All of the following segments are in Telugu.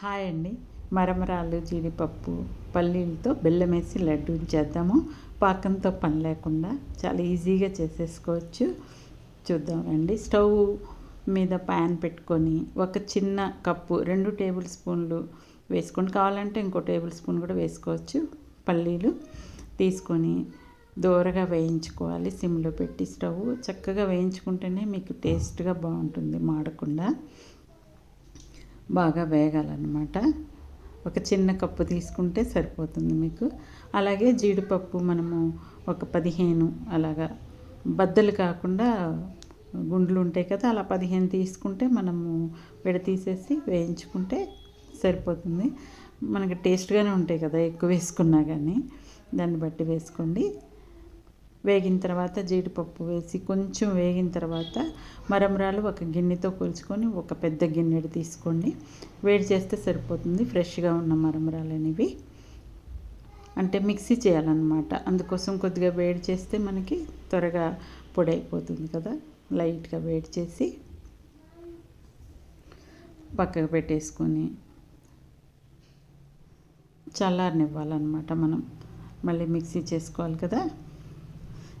హాయ్ అండి. మరమరాలు జీడిపప్పు పల్లీలతో బెల్లం వేసి లడ్డూలు చేద్దాము పాకంతో పని లేకుండా చాలా ఈజీగా చేసేసుకోవచ్చు. చూద్దామండి స్టవ్ మీద ప్యాన్ పెట్టుకొని ఒక చిన్న కప్పు రెండు టేబుల్ స్పూన్లు వేసుకొని కావాలంటే ఇంకో టేబుల్ స్పూన్ కూడా వేసుకోవచ్చు. పల్లీలు తీసుకొని దూరగా వేయించుకోవాలి. సిమ్లో పెట్టి స్టవ్ చక్కగా వేయించుకుంటేనే మీకు టేస్ట్గా బాగుంటుంది మాడకుండా. బాగా వేగాలన్నమాట. ఒక చిన్న కప్పు తీసుకుంటే సరిపోతుంది మీకు. అలాగే జీడిపప్పు మనము ఒక పదిహేను అలాగా బద్దలు కాకుండా గుండ్లు ఉంటాయి కదా అలా పదిహేను తీసుకుంటే మనము విడతీసేసి వేయించుకుంటే సరిపోతుంది. మనకి టేస్ట్గానే ఉంటాయి కదా ఎక్కువ వేసుకున్నా కానీ దాన్ని బట్టి వేసుకోండి. వేగిన తర్వాత జీడిపప్పు వేసి కొంచెం వేగిన తర్వాత మరమరాలు ఒక గిన్నెతో కొలుచుకొని ఒక పెద్ద గిన్నెడు తీసుకోండి. వేడి చేస్తే సరిపోతుంది. ఫ్రెష్గా ఉన్న మరమరాలు అనేవి. అంటే మిక్సీ చేయాలన్నమాట. అందుకోసం కొద్దిగా వేడి చేస్తే మనకి త్వరగా పొడి అయిపోతుంది కదా. లైట్గా వేడి చేసి పక్కకు పెట్టేసుకొని చల్లారనివ్వాలన్నమాట మనం. మళ్ళీ మిక్సీ చేసుకోవాలి కదా.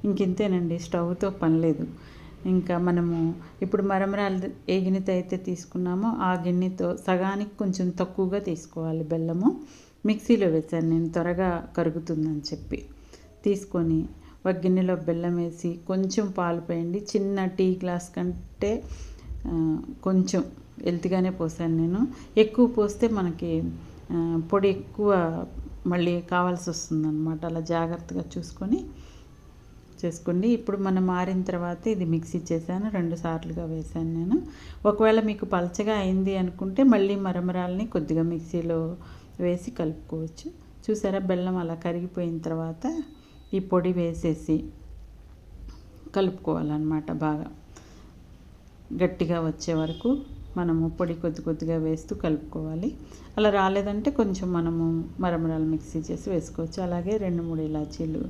ఇంకింతేనండి స్టవ్తో పని లేదు. ఇంకా మనము ఇప్పుడు మరమరాలు ఏ గిన్నెతో అయితే తీసుకున్నామో ఆ గిన్నెతో సగానికి కొంచెం తక్కువగా తీసుకోవాలి బెల్లము. మిక్సీలో వేసాను నేను త్వరగా కరుగుతుందని చెప్పి. తీసుకొని ఒక గిన్నెలో బెల్లం వేసి కొంచెం పాలు పోయండి. చిన్న టీ గ్లాస్ కంటే కొంచెం ఎల్తిగానే పోసాను నేను. ఎక్కువ పోస్తే మనకి పొడి ఎక్కువ మళ్ళీ కావాల్సి వస్తుందన్నమాట. అలా జాగ్రత్తగా చూసుకొని చేసుకోండి ఇప్పుడు మనం మారిన తర్వాత ఇది మిక్సీ చేశాను రెండు సార్లుగా వేశాను నేను. ఒకవేళ మీకు పలచగా అయింది అనుకుంటే మళ్ళీ మరమరాలని కొద్దిగా మిక్సీలో వేసి కలుపుకోవచ్చు. చూసారా బెల్లం అలా కరిగిపోయిన తర్వాత ఈ పొడి వేసేసి కలుపుకోవాలన్నమాట బాగా. గట్టిగా వచ్చే వరకు మనము పొడి కొద్ది కొద్దిగా వేస్తూ కలుపుకోవాలి. అలా రాలేదంటే కొంచెం మనము మరమరాలు మిక్సీ చేసి వేసుకోవచ్చు. అలాగే రెండు మూడు ఇలాచీలు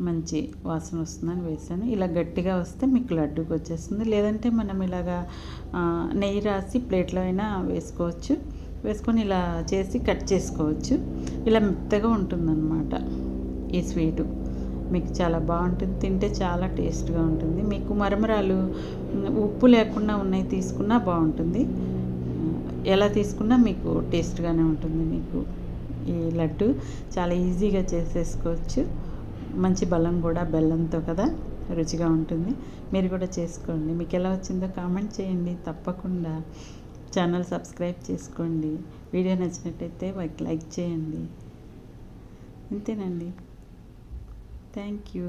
మంచి వాసన వస్తుందని వేసాను ఇలా గట్టిగా వస్తే మీకు లడ్డుకు వచ్చేస్తుంది. లేదంటే మనం ఇలాగా నెయ్యి రాసి ప్లేట్లో అయినా వేసుకోవచ్చు. వేసుకొని ఇలా చేసి కట్ చేసుకోవచ్చు. ఇలా మెత్తగా ఉంటుందన్నమాట ఈ స్వీటు. మీకు చాలా బాగుంటుంది. తింటే చాలా టేస్ట్గా ఉంటుంది. మీకు మరమరాలు ఉప్పు లేకుండా ఉన్నాయి తీసుకున్నా బాగుంటుంది. ఎలా తీసుకున్నా మీకు టేస్ట్గానే ఉంటుంది మీకు ఈ లడ్డు. చాలా ఈజీగా చేసేసుకోవచ్చు. మంచి బలం కూడా బెల్లంతో కదా రుచిగా ఉంటుంది. మీరు కూడా చేసుకోండి. మీకు ఎలా వచ్చిందో కామెంట్ చేయండి. తప్పకుండా ఛానల్ సబ్స్క్రైబ్ చేసుకోండి. వీడియో నచ్చినట్టయితే లైక్ చేయండి. అంతేనండి థ్యాంక్ యూ.